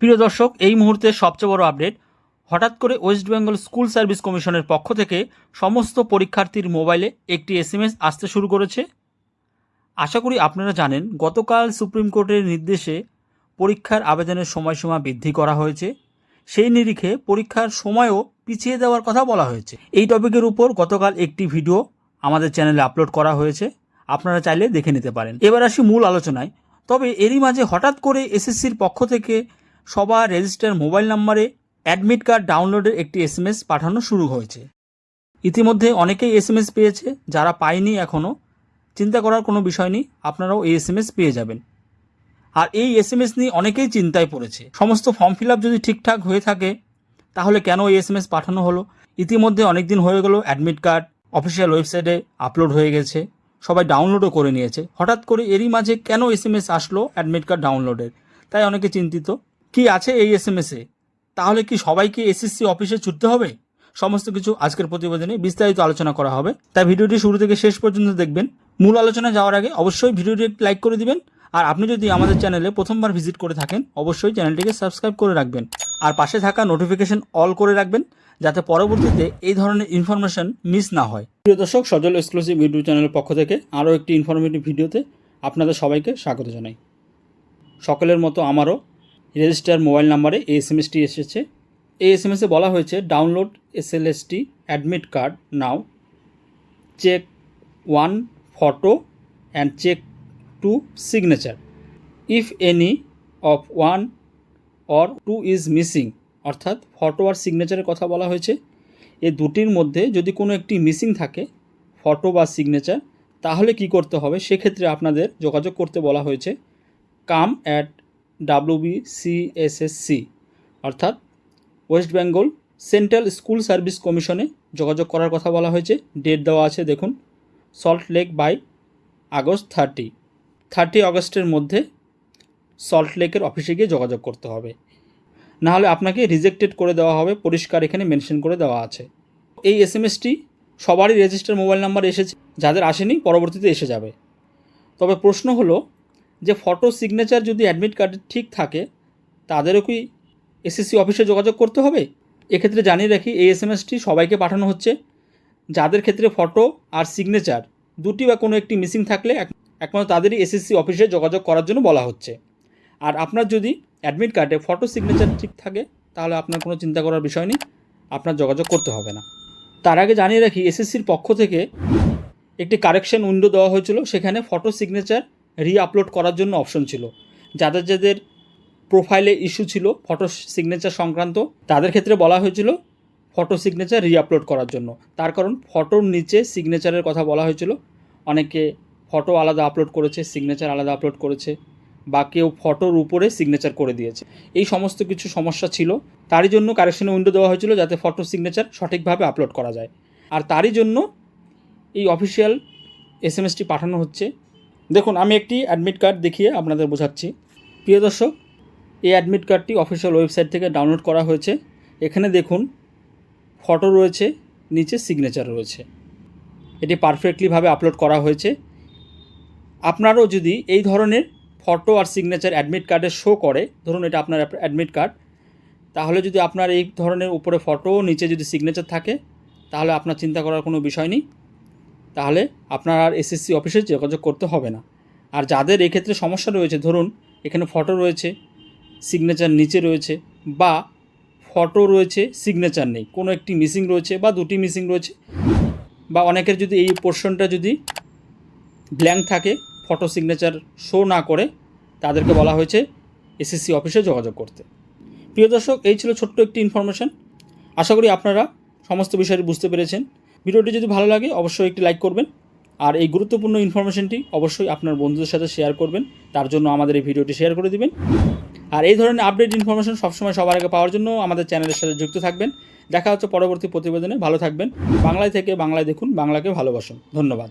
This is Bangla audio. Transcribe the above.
প্রিয় দর্শক, এই মুহূর্তে সবচেয়ে বড় আপডেট হঠাৎ করে ওয়েস্ট বেঙ্গল স্কুল সার্ভিস কমিশনের পক্ষ থেকে সমস্ত পরীক্ষার্থীর মোবাইলে একটি এসএমএস আসতে শুরু করেছে। আশা করি আপনারা জানেন, গতকাল সুপ্রিম কোর্টের নির্দেশে পরীক্ষার আবেদনের সময়সীমা বৃদ্ধি করা হয়েছে। সেই নিরিখে পরীক্ষার সময়ও পিছিয়ে দেওয়ার কথা বলা হয়েছে। এই টপিকের উপর গতকাল একটি ভিডিও আমাদের চ্যানেলে আপলোড করা হয়েছে। আপনারা চাইলে দেখে নিতে পারেন। এবার আসি মূল আলোচনায়। তবে এরই মাঝে হঠাৎ করে এসএসসির পক্ষ থেকে সবার রেজিস্টার মোবাইল নম্বরে অ্যাডমিট কার্ড ডাউনলোডের একটি এসএমএস পাঠানো শুরু হয়েছে। ইতিমধ্যে অনেকেই এসএমএস পেয়েছে, যারা পায়নি এখনও চিন্তা করার কোনো বিষয় নেই, আপনারাও এই এসএমএস পেয়ে যাবেন। আর এই এসএমএস নিয়ে অনেকেই চিন্তায় পড়েছে। সমস্ত ফর্ম ফিল আপ যদি ঠিকঠাক হয়ে থাকে, তাহলে কেন এই এসএমএস পাঠানো হলো? ইতিমধ্যে অনেক দিন হয়ে গেল, অ্যাডমিট কার্ড অফিসিয়াল ওয়েবসাইটে আপলোড হয়ে গেছে, সবাই ডাউনলোডও করে নিয়েছে। হঠাৎ করে এরই মাঝে কেন এসএমএস আসলো অ্যাডমিট কার্ড ডাউনলোডের? তাই অনেকে চিন্তিত। কি আছে এই এস এম এসএমএসে তাহলে কি সবাইকে এসএসসি অফিসে ছুটতে হবে? সমস্ত কিছু আজকের প্রতিবেদনে বিস্তারিত আলোচনা করা হবে। তাই ভিডিওটি শুরু থেকে শেষ পর্যন্ত দেখবেন। মূল আলোচনা যাওয়ার আগে অবশ্যই ভিডিওটি একটি লাইক করে দিবেন। আর আপনি যদি আমাদের চ্যানেলে প্রথমবার ভিজিট করে থাকেন, অবশ্যই চ্যানেলটিকে সাবস্ক্রাইব করে রাখবেন। আর পাশে থাকা নোটিফিকেশন অল করে রাখবেন, যাতে পরবর্তীতে এই ধরনের ইনফরমেশন মিস না হয়। প্রিয় দর্শক, সজল এক্সক্লুসিভ ইউটিউব চ্যানেলের পক্ষ থেকে আরও একটি ইনফরমেটিভ ভিডিওতে আপনাদের সবাইকে স্বাগত জানাই। সকলের মতো আমারও রেজিস্টার মোবাইল নাম্বারে এই এস এম এসেছে। এই এস এম এসে বলা হয়েছে, download S L admit card now. Check one, photo, and check two, signature. If any of one or two is missing, অর্থাৎ ফটো আর সিগনেচারের কথা বলা হয়েছে, এ দুটির মধ্যে যদি কোনো একটি মিসিং থাকে, ফটো বা সিগনেচার, তাহলে কি করতে হবে? সেক্ষেত্রে আপনাদের যোগাযোগ করতে বলা হয়েছে, কাম অ্যাট ডাব্লিউবিসিএসএসসি অর্থাৎ West Bengal Central School Service কমিশনে যোগাযোগ করার কথা বলা হয়েছে। ডেট দেওয়া আছে, দেখুন, salt lake by August thirty. Thirty আগস্টের মধ্যে সল্ট লেকের অফিসে গিয়ে যোগাযোগ করতে হবে। নাহলে আপনাকে রিজেক্টেড করে দেওয়া হবে, পরিষ্কার এখানে মেনশন করে দেওয়া আছে। এই এস এম এসটি সবারই রেজিস্টার মোবাইল নাম্বার এসেছে, যাদের আসেনি পরবর্তীতে এসে যাবে। তবে প্রশ্ন হলো যে ফটো সিগনেচার যদি অ্যাডমিট কার্ডে ঠিক থাকে, তাদেরও কি এসএসসি অফিসে যোগাযোগ করতে হবে? এক্ষেত্রে জানিয়ে রাখি, এই এস এম এসটি সবাইকে পাঠানো হচ্ছে। যাদের ক্ষেত্রে ফটো আর সিগনেচার দুটি বা কোনো একটি মিসিং থাকলে এক- একমাত্র তাদেরই এসএসসি অফিসে যোগাযোগ করার জন্য বলা হচ্ছে। আর আপনার যদি অ্যাডমিট কার্ডে ফটো সিগনেচার ঠিক থাকে, তাহলে আপনার কোনো চিন্তা করার বিষয় নেই, আপনার যোগাযোগ করতে হবে না। তার আগে জানিয়ে রাখি এসএসসির পক্ষ থেকে একটি কারেকশন উইন্ডো দেওয়া হয়েছিল, সেখানে ফটো সিগনেচার রি আপলোড করার জন্য অপশন ছিল। যাদের যাদের প্রোফাইলে ইস্যু ছিল ফটো সিগনেচার সংক্রান্ত, তাদের ক্ষেত্রে বলা হয়েছিল ফটো সিগনেচার রি আপলোড করার জন্য। তার কারণ ফটোর নিচে সিগনেচারের কথা বলা হয়েছিল। অনেকে ফটো আলাদা আপলোড করেছে সিগনেচার আলাদা আপলোড করেছে, বা কেউ ফটোর উপরে সিগনেচার করে দিয়েছে। এই সমস্ত কিছু সমস্যা ছিল। তারই জন্য কারেকশনে উইন্ডো দেওয়া হয়েছিল যাতে ফটো সিগনেচার সঠিকভাবে আপলোড করা যায়। আর তারই জন্য এই অফিসিয়াল এস এম এসটি পাঠানো হচ্ছে। দেখুন, আমি একটি অ্যাডমিট কার্ড দেখিয়ে আপনাদের বোঝাচ্ছি। প্রিয় দর্শক, এই অ্যাডমিট কার্ডটি অফিসিয়াল ওয়েবসাইট থেকে ডাউনলোড করা হয়েছে। এখানে দেখুন ফটো রয়েছে, নিচে সিগনেচার রয়েছে। এটি পারফেক্টলিভাবে আপলোড করা হয়েছে। আপনারও যদি এই ধরনের ফটো আর সিগনেচার অ্যাডমিট কার্ডে শো করে, ধরুন এটা আপনার অ্যাডমিট কার্ড তাহলে যদি আপনার এই ধরনের উপরে ফটো নিচে যদি সিগনেচার থাকে, তাহলে আপনার চিন্তা করার কোনো বিষয় নেই। তাহলে আপনার আর এসএসসি অফিসে যোগাযোগ করতে হবে না। আর যাদের এক্ষেত্রে সমস্যা রয়েছে, ধরুন এখানে ফটো রয়েছে সিগনেচার নিচে রয়েছে বা ফটো রয়েছে সিগনেচার নেই। কোনো একটি মিসিং রয়েছে বা দুটি মিসিং রয়েছে বা অনেকের যদি এই পোর্শনটা যদি ব্ল্যাঙ্ক থাকে ফটো সিগনেচার শো না করে, তাদেরকে বলা হয়েছে এসএসসি অফিসে যোগাযোগ করতে। প্রিয় দর্শক, এই ছিল ছোট্ট একটি ইনফরমেশন আশা করি আপনারা সমস্ত বিষয়টি বুঝতে পেরেছেন। ভিডিওটি যদি ভালো লাগে, অবশ্যই একটি লাইক করবেন। আর এই গুরুত্বপূর্ণ ইনফরমেশনটি অবশ্যই আপনার বন্ধুদের সাথে শেয়ার করবেন। তার জন্য আমাদের এই ভিডিওটি শেয়ার করে দিবেন। আর এই ধরনের আপডেট ইনফরমেশন সবসময় সবার আগে পাওয়ার জন্য আমাদের চ্যানেলের সাথে যুক্ত থাকবেন। দেখা হচ্ছে পরবর্তী প্রতিবেদনে। ভালো থাকবেন। বাংলায় থেকে বাংলায় দেখুন, বাংলাকে ভালোবাসুন। ধন্যবাদ।